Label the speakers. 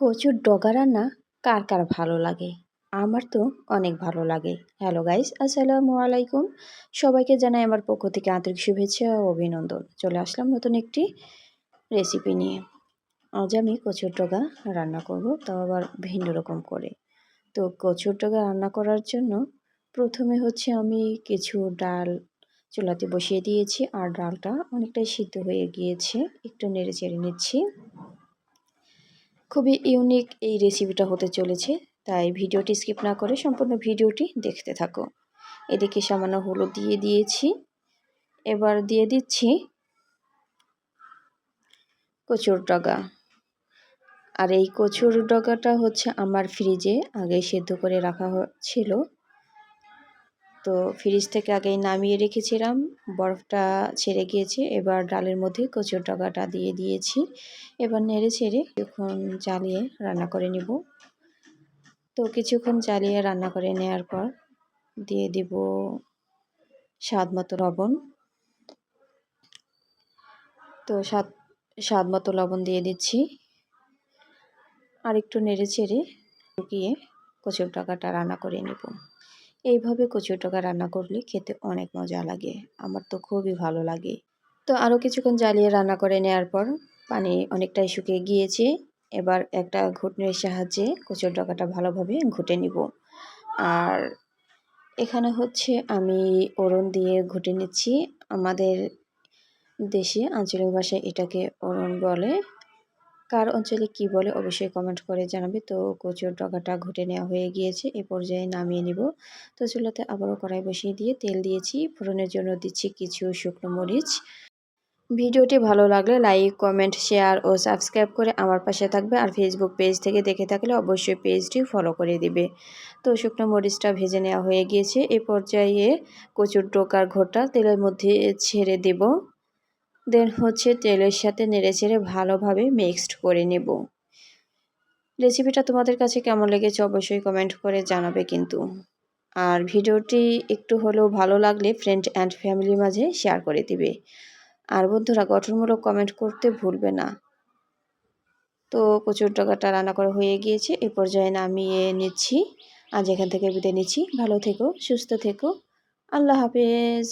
Speaker 1: কচুর ডগা রান্না কার কার ভালো লাগে? আমার তো অনেক ভালো লাগে। হ্যালো গাইস আসসালামু আলাইকুম। সবাইকে জানাই আমার পক্ষ থেকে আন্তরিক শুভেচ্ছা ও অভিনন্দন। চলে আসলাম নতুন একটি রেসিপি নিয়ে। আজ আমি কচুর ডগা রান্না করব, তাও আবার ভিন্ন রকম করে। তো কচুর ডগা রান্না করার জন্য প্রথমে হচ্ছে আমি কিছু ডাল চুলাতে বসিয়ে দিয়েছি, আর ডালটা অনেকটাই সিদ্ধ হয়ে গিয়েছে। একটু নেড়ে চেড়ে নিচ্ছি। খুবই ইউনিক এই রেসিপিটা হতে চলেছে, তাই ভিডিওটি স্কিপ না করে সম্পূর্ণ ভিডিওটি দেখতে থাকো। এদিকে সামান্য হলুদ দিয়ে দিয়েছি, এবার দিয়ে দিচ্ছি কচুর ডগা। আর এই কচুর ডগাটা হচ্ছে আমার ফ্রিজে আগে সেদ্ধ করে রাখা ছিল। তো ফ্রিজ থেকে আগেই নামিয়ে রেখেছিলাম। বরফটা ছেড়ে গিয়েছে, এবার ডালের মধ্যে কচুর ডগাটা দিয়ে দিয়েছি। এবার নেড়ে ছেড়ে কিছুক্ষণ জ্বালিয়ে রান্না করে নিব। তো কিছুক্ষণ জ্বালিয়ে রান্না করে নেওয়ার পর দিয়ে দিব স্বাদ মতো লবণ। তো স্বাদ স্বাদ মতো লবণ দিয়ে দিচ্ছি। আর একটু নেড়ে ছেড়ে ঢুকিয়ে কচুর টাকাটা রান্না করে নেব। এইভাবে কচুর টাকা রান্না করলে খেতে অনেক মজা লাগে। আমার তো খুবই ভালো লাগে। তো আরও কিছুক্ষণ জ্বালিয়ে রান্না করে নেওয়ার পর পানি অনেকটাই শুকিয়ে গিয়েছে। এবার একটা ঘুটনির সাহায্যে কচুর ডগাটা ভালোভাবে ঘুটে নিব। আর এখানে হচ্ছে আমি ওরন দিয়ে ঘুটে নিচ্ছি। আমাদের দেশে আঞ্চলিক ভাষায় এটাকে ওরন বলে। কার অঞ্চলে কি বলে অবশ্যই কমেন্ট করে জানাবে। তো কচুর ডগাটা ঘুটে নেওয়া হয়ে গিয়েছে, এ পর্যায়ে নামিয়ে নিব। তো চুলাতে আবারও কড়াই বসিয়ে দিয়ে তেল দিয়েছি, ফোড়নের জন্য দিচ্ছি কিছু শুকনো মরিচ। ভিডিওটি ভালো লাগলে লাইক কমেন্ট শেয়ার ও সাবস্ক্রাইব করে আমার পাশে থাকবে আর ফেসবুক পেজ থেকে দেখে থাকলে অবশ্যই পেজটি ফলো করে দিবে। তো শুকনো মরিচটা ভেজে নেওয়া হয়ে গিয়েছে, এ পর্যায়ে কচুর টোকার ঘোটা তেলের মধ্যে ছেড়ে দেব। দেন হচ্ছে তেলের সাথে নেড়ে ছেড়ে ভালোভাবে মিক্সড করে নেব। রেসিপিটা তোমাদের কাছে কেমন লেগেছে অবশ্যই কমেন্ট করে জানাবে কিন্তু। আর ভিডিওটি একটু হলেও ভালো লাগলে ফ্রেন্ড অ্যান্ড ফ্যামিলির মাঝে শেয়ার করে দিবে। আর বন্ধুরা, গঠনমূলক কমেন্ট করতে ভুলবে না। তো প্রচুর টাকাটা রান্না করা হয়ে গিয়েছে, এ পর্যায়ে নামিয়ে নিচ্ছি। আজ এখান থেকে বিদায় নিচ্ছি। ভালো থেকো, সুস্থ থেকো। আল্লাহ হাফেজ।